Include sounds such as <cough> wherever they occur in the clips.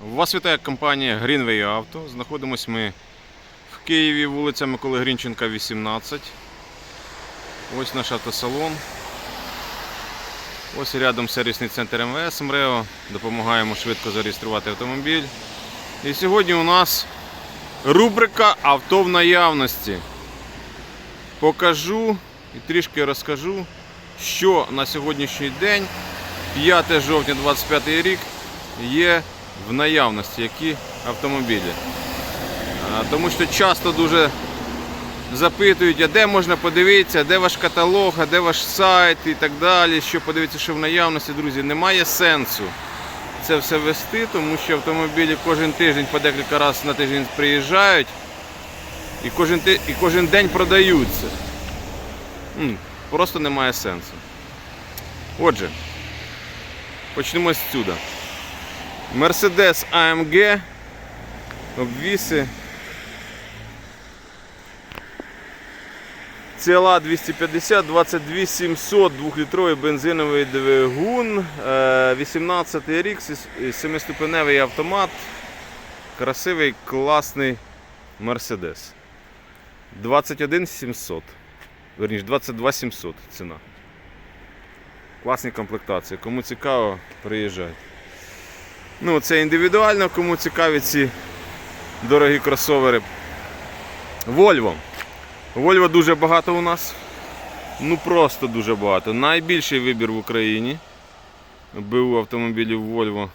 Вас вітає компанія Greenway Auto. Знаходимось ми в Києві, вулиця Миколи Грінченка, 18. Ось наш автосалон. Ось рядом сервісний центр МВС МРЕО. Допомагаємо швидко зареєструвати автомобіль. І сьогодні у нас рубрика Авто в наявності. Покажу і трішки розкажу, що на сьогоднішній день, 5 жовтня 25 рік, є в наявності, які автомобілі. Тому що часто дуже запитують, а де можна подивитися, де ваш каталог, а де ваш сайт і так далі. Що подивитися, що в наявності, друзі, немає сенсу це все вести, тому що автомобілі кожен тиждень по декілька разів на тиждень приїжджають і кожен, і кожен день продаються. Просто немає сенсу. Отже, почнемо з сюди. Mercedes AMG, обвіси. CLA 250, 22 700, 2-літровий бензиновий двигун, е, 18 рік, 7-ступеневий автомат, красивий, класний Mercedes. 21 700, верніше 22 700 ціна. Класні комплектації. Кому цікаво, приїжджайте. Ну, це індивідуально, кому цікаві ці дорогі кросовери. Volvo. Volvo дуже багато у нас. Ну просто дуже багато. Найбільший вибір в Україні. БУ автомобілів Volvo.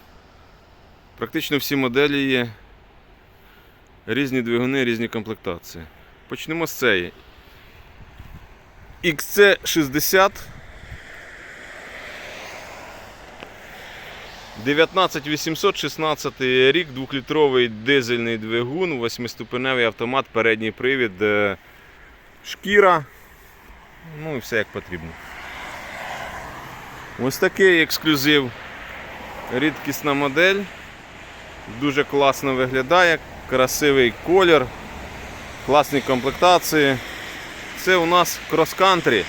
Практично всі моделі є. Різні двигуни, різні комплектації. Почнемо з цієї. XC60. 19816 рік, 2-літровий дизельний двигун, 8-ступеневий автомат, передній привід, е, шкіра. Ну і все як потрібно. Ось такий ексклюзив. Рідкісна модель. Дуже класно виглядає, красивий колір, класні комплектації. Це у нас крос-кантрі.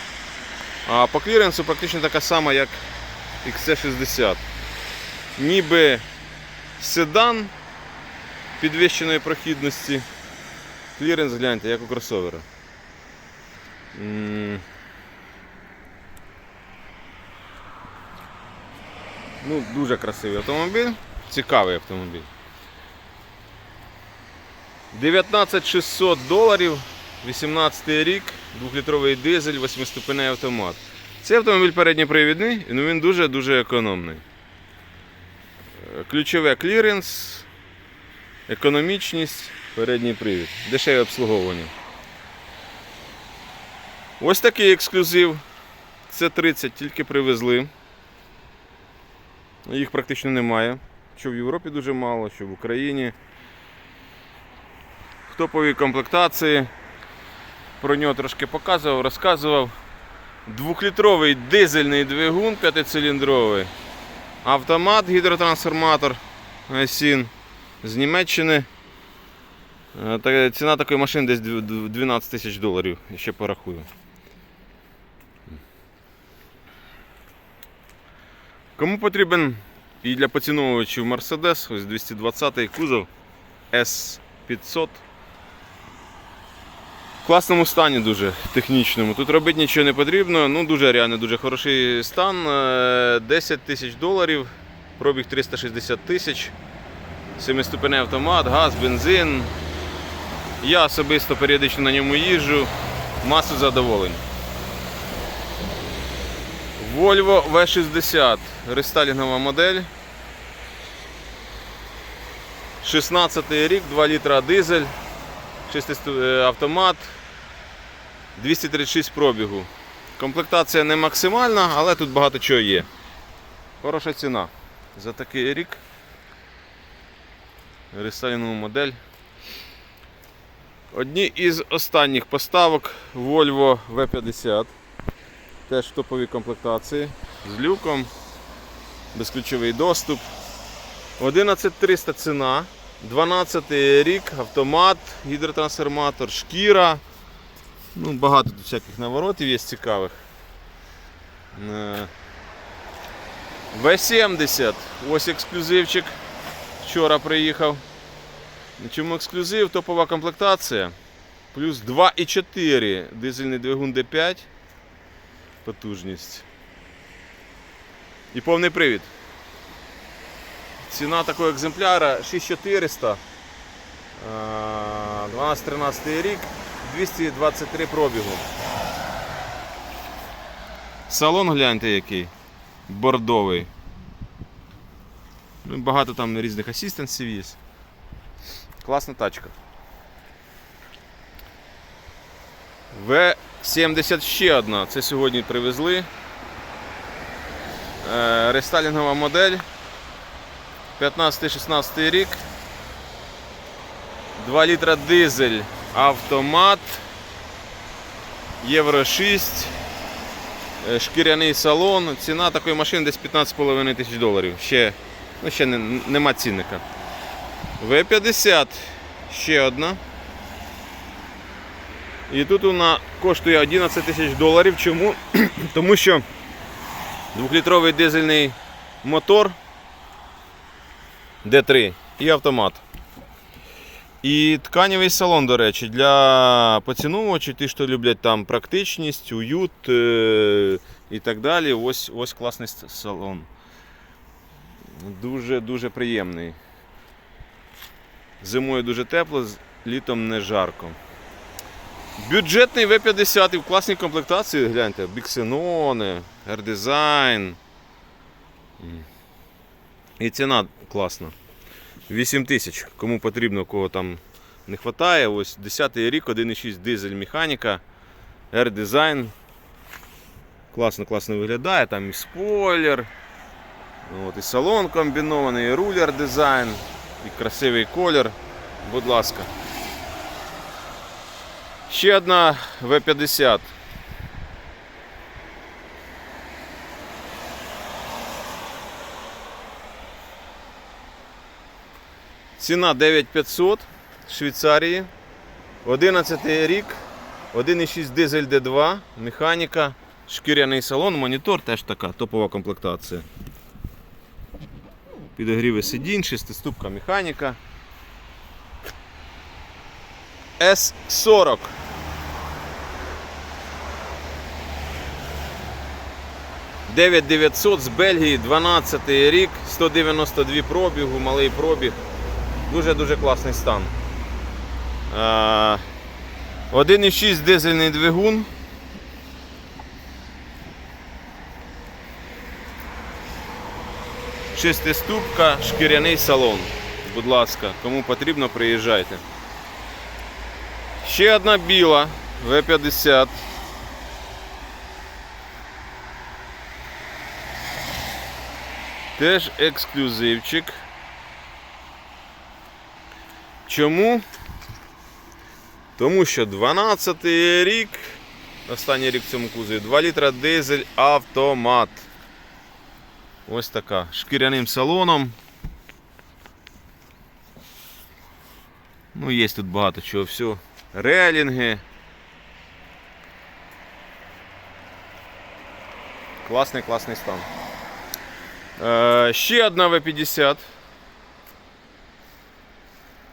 А по кліренсу практично така сама, як XC60 ніби седан підвищеної прохідності. Кліренс гляньте, як у кросовера. Ну, дуже красивий автомобіль, цікавий автомобіль. 19600 доларів, 18 рік, 2-літровий дизель, 8-ступеневий автомат. Цей автомобіль передньопривідний, ну він дуже-дуже економний. Ключове кліренс, економічність, передній привід, дешеве обслуговування. Ось такий ексклюзив. Це 30 тільки привезли. Їх практично немає. Що в Європі дуже мало, що в Україні. В топовій комплектації. Про нього трошки показував, розказував. Двохлітровий дизельний двигун п'ятициліндровий. Автомат, гідротрансформатор Сін з Німеччини. Е, Ціна такої машини десь дв- дв- 12 тисяч доларів, ще порахую. Кому потрібен і для поціновувачів Mercedes, ось 220 кузов S500. В класному стані дуже технічному. Тут робити нічого не потрібно. Ну дуже реально дуже хороший стан. Е, 10 тисяч доларів, пробіг 360 тисяч. Семиступенний автомат, газ, бензин. Я особисто періодично на ньому їжджу. Масу задоволень. Volvo V60. Рестайлінгова модель. 16 рік, 2 літра дизель. 6 автомат 236 пробігу. Комплектація не максимальна, але тут багато чого є. Хороша ціна за такий рік. Рестайлінгова модель. Одні із останніх поставок Volvo V50. Теж в топовій комплектації з люком, безключовий доступ. 11300 ціна. 12 рік, автомат, гідротрансформатор, шкіра. Ну, багато тут всяких наворотів є цікавих. Е, В70, ось ексклюзивчик. Вчора приїхав. Чому ексклюзив, топова комплектація. Плюс 2,4 дизельний двигун D5. Потужність. І повний привід. Ціна такого екземпляра 6400. 12-13 рік, 223 пробігу. Салон гляньте який. Бордовий. Ну, Багато там різних асістенсів є. Класна тачка. В-70 ще одна. Це сьогодні привезли. Е, Рестайлінгова модель. 15-16 рік. 2 літра дизель, автомат. Євро 6. е, Шкіряний салон. Ціна такої машини десь 15,5 тисяч доларів. Ще, ну, ще не, нема цінника. В50 ще одна. І тут вона коштує 11 тисяч доларів. Чому? <clears throat> Тому що двохлітровий дизельний мотор D3 і автомат. І тканевий салон, до речі, для поціновувачів, ті, що люблять там практичність, уют е- і так далі. Ось, ось класний салон. Дуже-дуже приємний. Зимою дуже тепло, літом не жарко. Бюджетний V50 і в класній комплектації, гляньте, біксенони, R-Design. І ціна класна. 8 тисяч. Кому потрібно, кого там не вистачає. Ось 10 рік, 1,6 дизель механіка, R-Design. Класно, класно виглядає. Там і спойлер. От, і салон комбінований, і рулер дизайн, і красивий колір. Будь ласка. Ще одна V50. Ціна 9500 Швейцарії. 11 рік. 1,6 дизель D2, механіка, шкіряний салон, монітор теж така топова комплектація. Підогріви сидінь, шестиступка механіка. С40. Дев'ять 900 з Бельгії, 12 рік, 192 пробігу, малий пробіг. Дуже-дуже класний стан. Е, 1,6 дизельний двигун. Шестиступка, шкіряний салон. Будь ласка, кому потрібно, приїжджайте. Ще одна біла В50. Теж ексклюзивчик. Чому? Тому що 12 рік, останній рік в цьому кузові, 2 літра дизель автомат. Ось така. Шкіряним салоном. Ну, є тут багато чого все. Релінги. Класний, класний стан. Е, ще одна В50.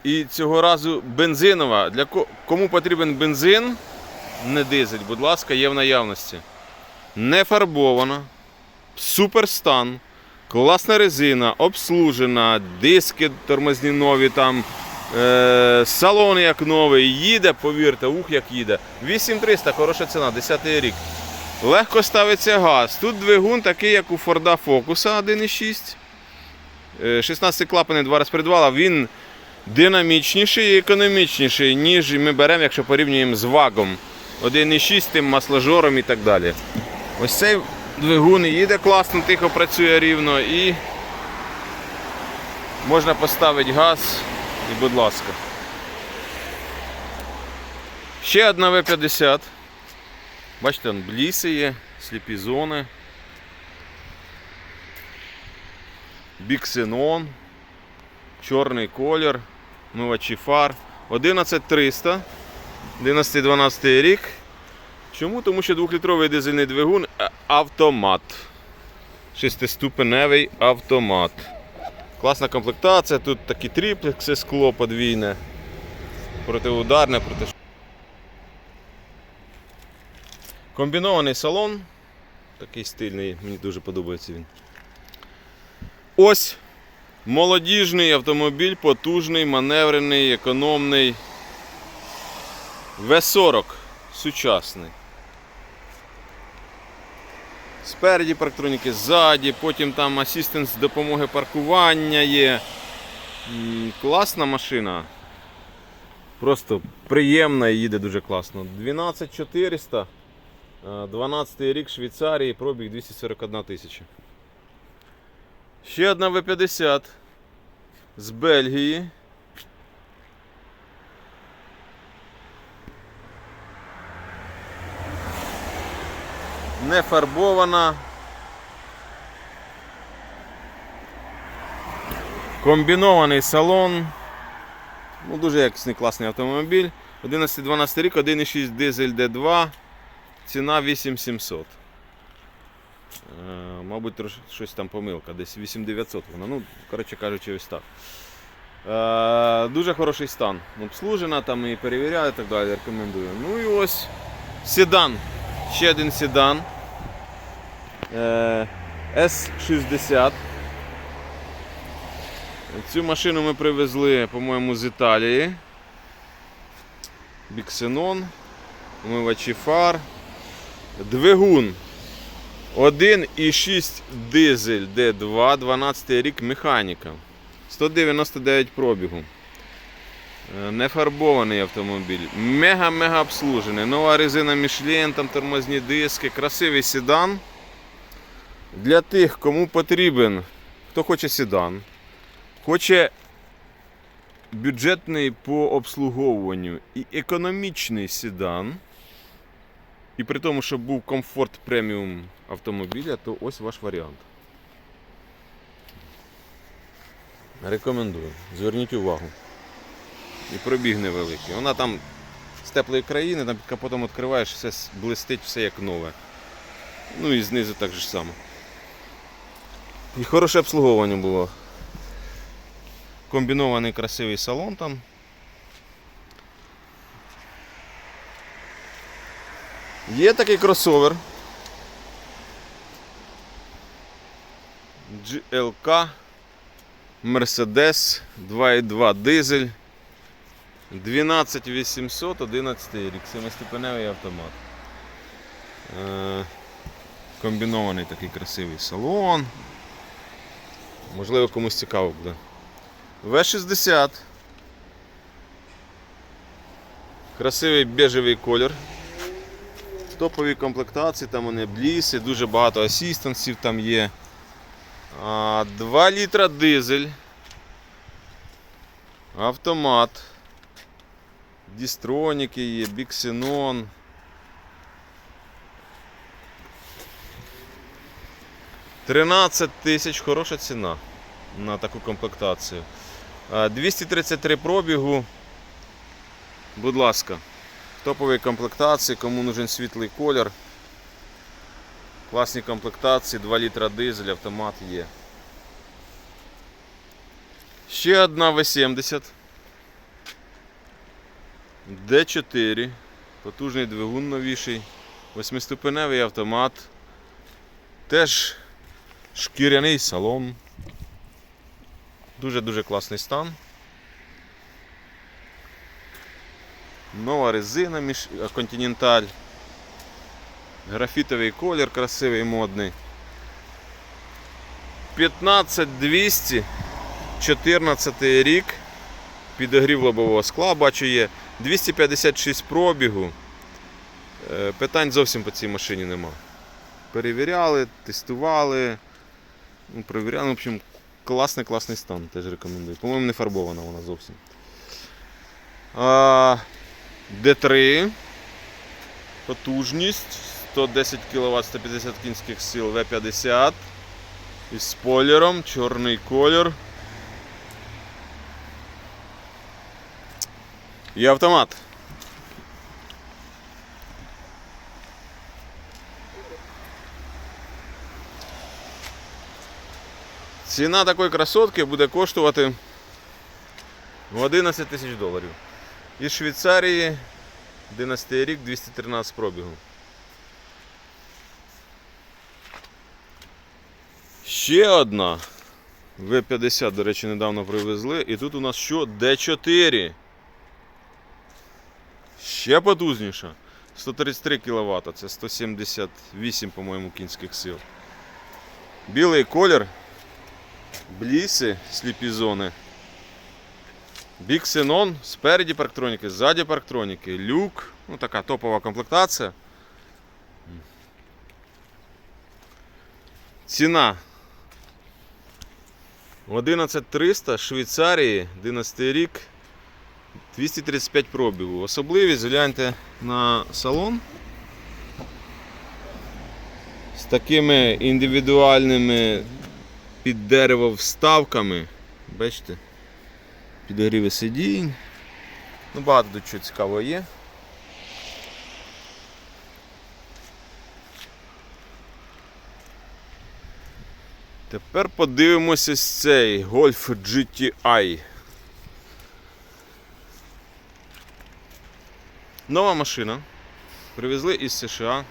І цього разу бензинова. Для кому потрібен бензин, не дизель, будь ласка, є в наявності. Не фарбована, супер стан, класна резина, обслужена, диски тормозні нові, там, е- салон як новий, їде, повірте, ух, як їде. 8300, хороша ціна, 10 рік. Легко ставиться газ. Тут двигун такий, як у Форда Фокуса 1,6. Е, 16 клапани, два розпредвала. Він динамічніший і економічніший, ніж ми беремо, якщо порівнюємо з вагом. 1,6 тим масложором і так далі. Ось цей двигун їде класно, тихо працює рівно і можна поставити газ і будь ласка. Ще одна В50. Бачите, он бліси є, сліпі зони. Біксенон. Чорний колір, мивачі фар. 11300, 11-12 рік. Чому? Тому що 2-літровий дизельний двигун е, автомат. Шестиступеневий автомат. Класна комплектація, тут такі триплекси, скло подвійне, протиударне, проти. Комбінований салон. Такий стильний, мені дуже подобається він. Ось молодіжний автомобіль, потужний, маневрений, економний. В40 сучасний. Спереді парктроніки, ззаді, потім там асистент з допомоги паркування є. Класна машина. Просто приємна і їде дуже класно. 12400, е, 12 рік Швейцарії, пробіг 241 тисяча. Ще одна В50 з Бельгії. Не фарбована. Комбінований салон. Ну, дуже якісний класний автомобіль. 11-12 рік, 1,6 дизель D2. Ціна 8700. Е, мабуть, щось там помилка, десь 8900 вона. Ну, коротше кажучи, ось так. Е, дуже хороший стан. Обслужена там і перевіряли і так далі. Рекомендую. Ну і ось седан. Ще один седан. Е, S60. Цю машину ми привезли, по-моєму, з Італії. Біксенон, умивачі фар. Двигун 1,6 дизель D2, 12 рік механіка. 199 пробігу. Е, Нефарбований автомобіль. Мега-мега обслужений. Нова резина Michelin, там тормозні диски, красивий седан. Для тих, кому потрібен, хто хоче седан, хоче бюджетний по обслуговуванню і економічний седан. І при тому, щоб був комфорт преміум автомобіля, то ось ваш варіант. Рекомендую. Зверніть увагу. І пробіг невеликий. Вона там з теплої країни, там під капотом відкриваєш, все блистить, все як нове. Ну і знизу так же само. І хороше обслуговування було. Комбінований красивий салон там. Є такий кросовер. GLK Mercedes 2.2 дизель. 12800, 11 рік, семиступеневий автомат. Е, комбінований такий красивий салон. Можливо, комусь цікаво буде. В60. Красивий бежевий колір. Топові комплектації, там вони бліси, дуже багато асістенсів там є. А, 2 літра дизель. Автомат. Дістроніки є, біксенон. Тринадцять тисяч хороша ціна на таку комплектацію. 233 пробігу. Будь ласка, в топовій комплектації, кому нужен світлий колір. Класні комплектації, 2 літра дизель, автомат є. Ще одна V70. D4. Потужний двигун новіший. Восьмиступеневий автомат. Теж шкіряний салон. Дуже-дуже класний стан. Нова резина. Continental. Графітовий колір красивий, модний. 15200, 14 рік. Підогрів лобового скла, бачу є. 256 пробігу. Е, Питань зовсім по цій машині нема. Перевіряли, тестували. Ну, перевіряли, в общем, класний класний стан, теж рекомендую. По-моєму, не фарбована вона зовсім. D3. Потужність 110 кВт 150 кінських сил В50. Із спойлером, чорний колір. І автомат. Ціна такої красотки буде коштувати в 11 тисяч доларів. Із Швейцарії 11 рік 213 пробігу. Ще одна. В-50, до речі, недавно привезли. І тут у нас що? Д4. Ще потужніша. 133 кВт, це 178, по-моєму, кінських сил. Білий колір. Бліси, сліпі зони. Біксенон, спереді парктроніки, ззаді парктроніки, люк. Ну, така топова комплектація. Ціна 11300 Швейцарії, 11 рік, 235 пробігу. Особливість гляньте на салон з такими індивідуальними під дерево вставками. Бачите? Підогріви сидінь. Ну, багато тут чого цікавого є. Тепер подивимося з цей Golf GTI. Нова машина. Привезли із США.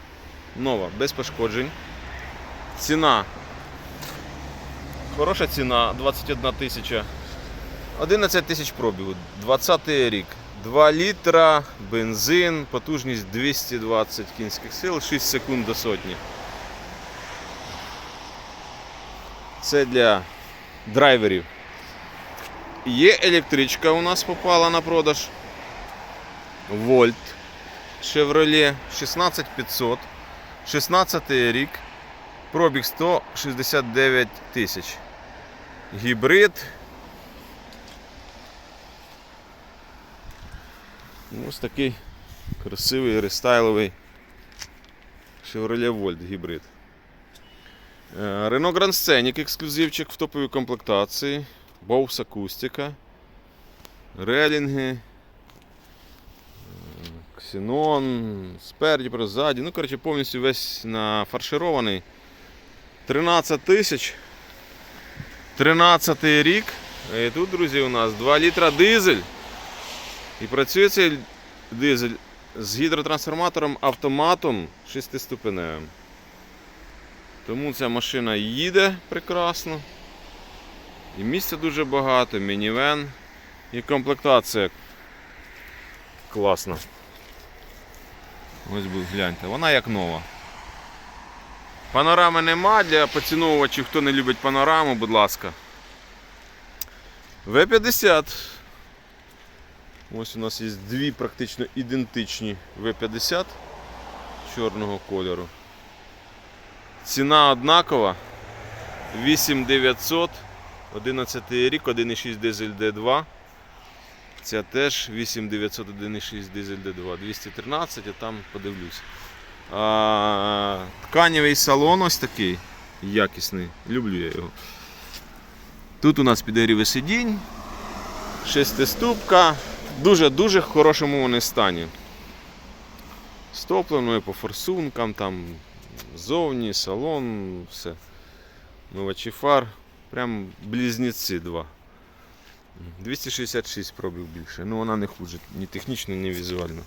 Нова, без пошкоджень. Ціна. Хороша ціна 21 тисяча. 11 тисяч пробігу, 20 рік. 2 літра, бензин, потужність 220 кінських сил, 6 секунд до сотні. Це для драйверів. Є електричка у нас попала на продаж. Вольт. Chevrolet 16500. 16 рік. Пробіг 169 тисяч. Гібрид. Ось такий красивий рестайловий Chevrolet Volt гібрид. Е, Renault Grand Scenic ексклюзивчик в топовій комплектації. Bose акустика. Релінги. е, Ксенон. Спереді, позаді. Ну, коротше, повністю весь нафарширований. 13 тисяч. 13 рік. І тут, друзі, у нас 2 літра дизель. І працює цей дизель з гідротрансформатором автоматом 6-ступеневим. Тому ця машина їде прекрасно. І місця дуже багато, мінівен. І комплектація класна. Ось гляньте, вона як нова. Панорами нема для поціновувачів, хто не любить панораму, будь ласка. В50. Ось у нас є дві практично ідентичні В50 чорного кольору. Ціна однакова. 8900, 11 рік, 1,6 дизель D2. Ця теж 8900, 1,6 дизель D2, 213, а там подивлюсь. А, тканевий салон ось такий якісний. Люблю я його. Тут у нас підігріви сидінь, шестиступка, дуже-дуже хорошому вони стані. Стопленою по форсункам, там зовні, салон, все. Мивачі фар. Прям близнеці два. 266 пробів більше. Ну вона не хуже, ні технічно, ні візуально.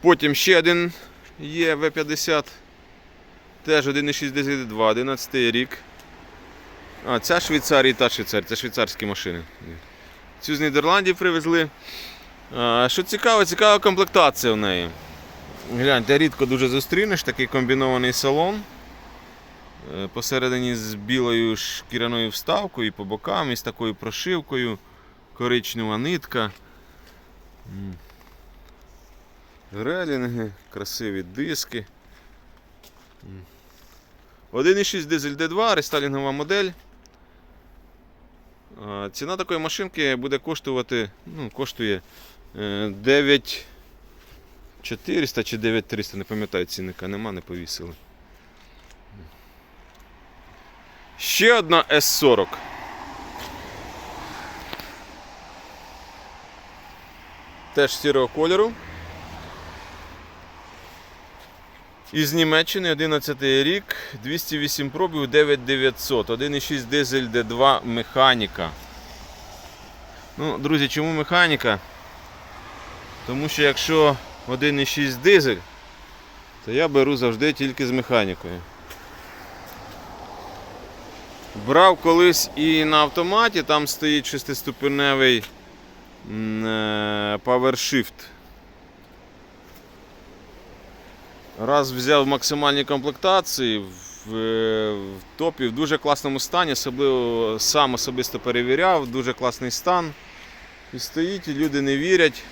Потім ще один є В50. Теж 1,6 дизель 2, 11 рік. А, ця Швейцарія і та Швейцарія, це швейцарські машини. Цю з Нідерландів привезли. А, що цікаво, цікава комплектація в неї. Гляньте, рідко дуже зустрінеш такий комбінований салон. Е, Посередині з білою шкіряною вставкою і по бокам, і з такою прошивкою, коричнева нитка. Релінги, красиві диски. М. 1,6 дизель D2, рестайлінгова модель. Ціна такої машинки буде коштувати, ну, коштує е, 9400 чи 9300, не пам'ятаю цінника, нема, не повісили. Ще одна S40. Теж сірого кольору. Із Німеччини 11 рік, 208 пробів, 9900, 1,6 дизель D2 механіка. Ну, друзі, чому механіка? Тому що якщо 1,6 дизель, то я беру завжди тільки з механікою. Брав колись і на автоматі, там стоїть шестиступеневий PowerShift. Раз взяв максимальні комплектації в, в топі в дуже класному стані, особливо сам особисто перевіряв, дуже класний стан. І стоїть, і люди не вірять.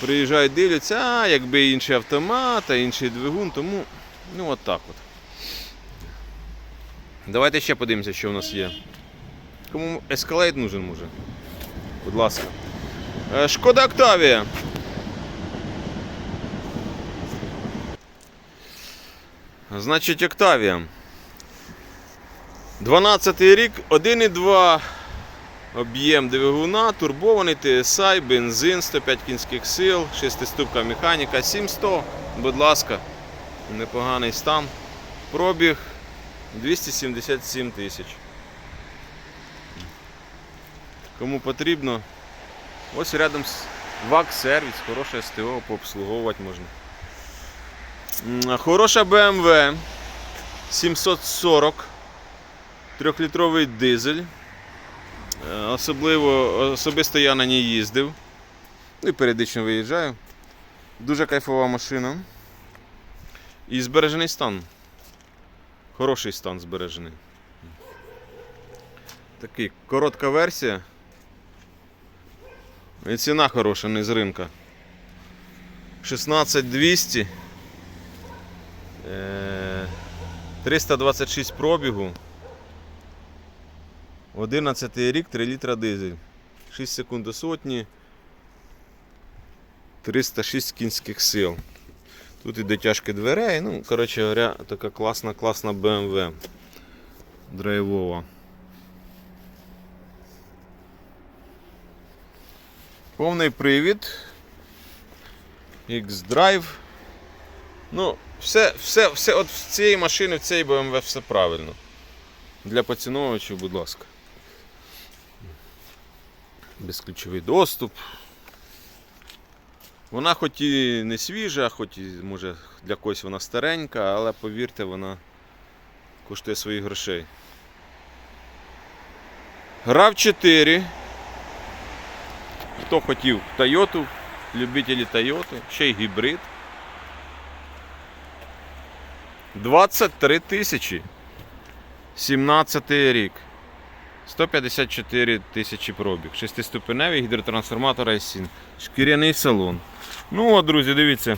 Приїжджають, дивляться, а якби інший автомат, а інший двигун, тому ну от так от. Давайте ще подивимося, що в нас є. Кому Escalade нужен може? Будь ласка. Е, Шкода Октавія. Значить, Октавія. 12 рік, 1,2 об'єм двигуна, турбований TSI, бензин, 105 кінських сил, 6-ступка механіка, 700, будь ласка, непоганий стан. Пробіг 277 тисяч. Кому потрібно, ось рядом з ВАК сервіс, хороше СТО, пообслуговувати можна. Хороша BMW 740, 3-літровий дизель. Е, Особливо особисто я на ній їздив. Ну і періодично виїжджаю. Дуже кайфова машина. І збережений стан. Хороший стан збережений. Такий коротка версія. І ціна хороша, не з ринка. 16200. Е, 326 пробігу. 11 рік, 3 літра дизель. 6 секунд до сотні. 306 кінських сил. Тут іде тяжкі дверей. Ну, коротше говоря, така класна, класна BMW. Драйвова. Повний привід. X-Drive. Ну, все, все, все, от в цієї машини, в цій BMW все правильно. Для поціновувачів, будь ласка. Безключовий доступ. Вона хоч і не свіжа, хоч і може для когось вона старенька, але повірте, вона коштує своїх грошей. rav 4. Хто хотів Toyota, любителі Toyota, ще й гібрид. 23 тисячі. 17 рік. 154 тисячі пробіг. Шестиступеневий гідротрансформатор Айсін. Шкіряний салон. Ну от, друзі, дивіться.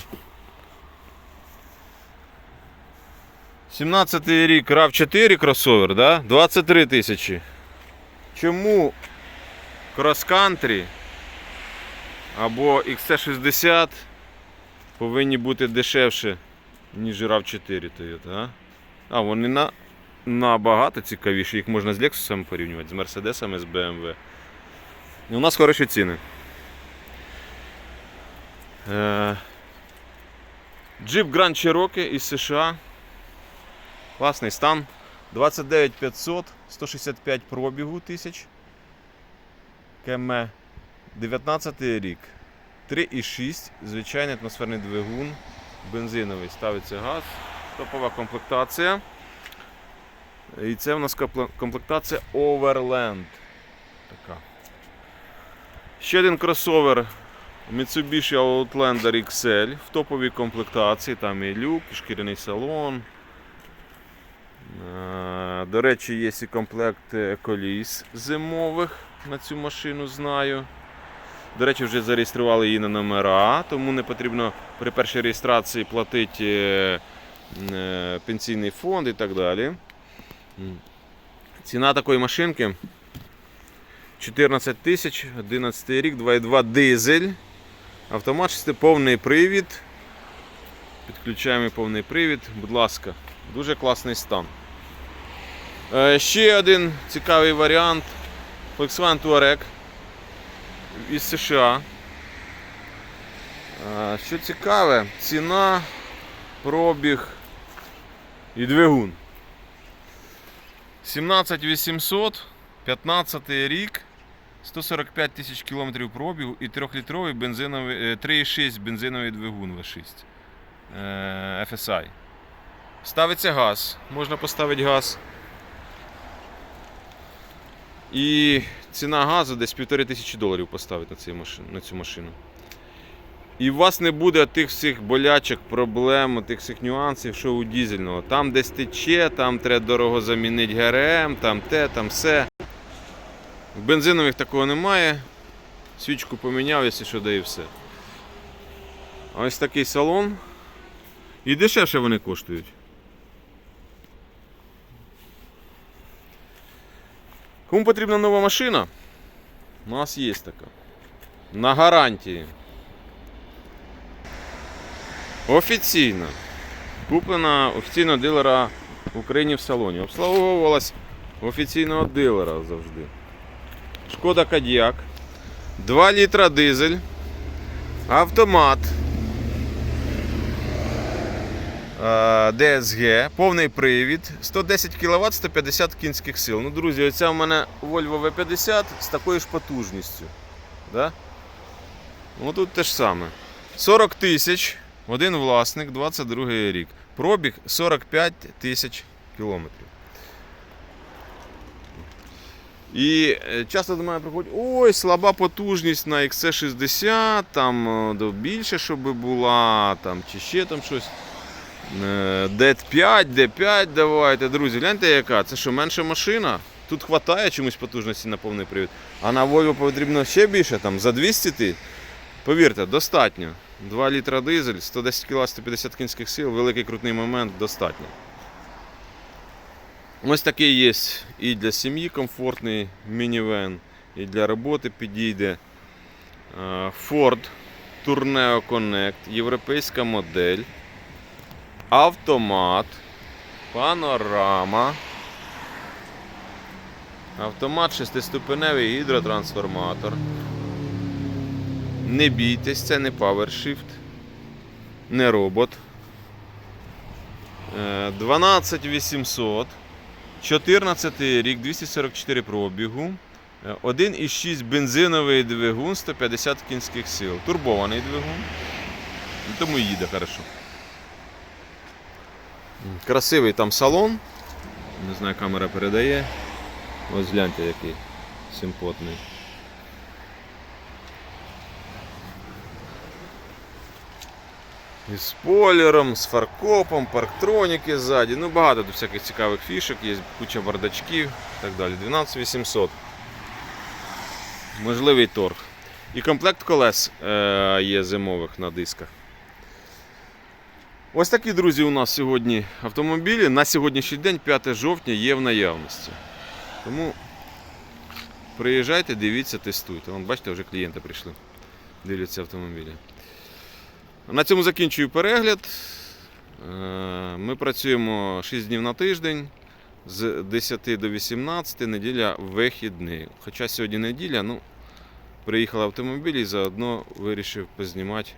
17 рік rav 4 кросовер, да? 23 тисячі. Чому крос-кантрі або XC60 повинні бути дешевше, ніж rav 4 Toyota, а? А, вони на, набагато цікавіші. Їх можна з Lexus порівнювати, з Mercedes, з BMW. І у нас хороші ціни. Е, Jeep Grand Cherokee із США. Класний стан. 29500, 165 пробігу тисяч. КМ 19 рік. 3,6, звичайний атмосферний двигун, бензиновий, ставиться газ, топова комплектація. І це в нас комплектація Overland. Така. Ще один кросовер Mitsubishi Outlander XL в топовій комплектації. Там і люк, і шкіряний салон. До речі, є і комплект е, коліс зимових на цю машину знаю. До речі, вже зареєстрували її на номера, тому не потрібно при першій реєстрації платити е, е, пенсійний фонд і так далі. Ціна такої машинки 14 тисяч, 11 рік, 2,2 дизель. Автомат шести- повний привід. Підключаємо повний привід, будь ласка, дуже класний стан. Е, Ще один цікавий варіант Volkswagen Touareg із США. Е, Що цікаве, ціна пробіг і двигун. 17800, 15 рік, 145 тисяч кілометрів пробігу і 3-літровий бензиновий, е, 3,6 бензиновий двигун V6 е, FSI. Ставиться газ, можна поставити газ. І ціна газу десь півтори тисячі доларів поставити на, цю машину. І у вас не буде тих всіх болячок, проблем, тих всіх нюансів, що у дізельного. Там десь тече, там треба дорого замінити ГРМ, там те, там все. В бензинових такого немає. Свічку поміняв, якщо що, да і все. Ось такий салон. І дешевше вони коштують. Кому потрібна нова машина? У нас є така. На гарантії. Офіційно. Куплена офіційного дилера в Україні в салоні. Обслуговувалась офіційного дилера завжди. Шкода Кадіак. 2 літра дизель. Автомат. Е, DSG, повний привід, 110 кВт, 150 кінських сил. Ну, друзі, оця в мене Volvo V50 з такою ж потужністю. Да? Ну тут те ж саме. 40 тисяч, один власник, 22 рік. Пробіг 45 тисяч кілометрів. І е, часто до мене приходять, ой, слаба потужність на XC60, там е, більше, щоб була, там, чи ще там щось. Е, D5, D5 давайте, друзі, гляньте яка, це що, менша машина? Тут вистачає чомусь потужності на повний привід. А на Volvo потрібно ще більше, там за 200 ти. Повірте, достатньо. 2 літра дизель, 110 кВт, 150 кінських сил, великий крутний момент, достатньо. Ось такий є і для сім'ї комфортний мінівен, і для роботи підійде. Е, Ford Tourneo Connect, європейська модель автомат, панорама, автомат шестиступеневий гідротрансформатор. Не бійтесь, це не PowerShift, не робот. Е, 12800, 14 рік, 244 пробігу. Е, 1,6 бензиновий двигун, 150 кінських сил. Турбований двигун. Тому їде хорошо. Красивий там салон. Не знаю, камера передає. Ось гляньте, який симпотний. І з спойлером, з фаркопом, парктроніки ззаді. Ну багато тут всяких цікавих фішок, є куча бардачків і так далі. 12800. Можливий торг. І комплект колес е, є зимових на дисках. Ось такі, друзі, у нас сьогодні автомобілі. На сьогоднішній день, 5 жовтня, є в наявності. Тому приїжджайте, дивіться, тестуйте. Вон, бачите, вже клієнти прийшли. Дивляться автомобілі. На цьому закінчую перегляд. Е, Ми працюємо 6 днів на тиждень з 10 до 18, неділя вихідний. Хоча сьогодні неділя, ну, приїхали автомобілі і заодно вирішив познімати,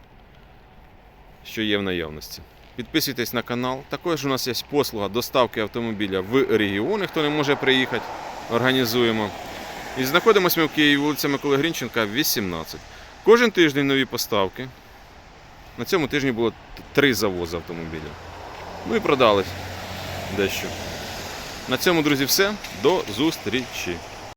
що є в наявності. Підписуйтесь на канал. Також у нас є послуга доставки автомобіля в регіони, хто не може приїхати, організуємо. І знаходимося ми в Києві, вулиця Миколи Грінченка, 18. Кожен тиждень нові поставки. На цьому тижні було три завози автомобілів. Ну і продали дещо. На цьому, друзі, все. До зустрічі!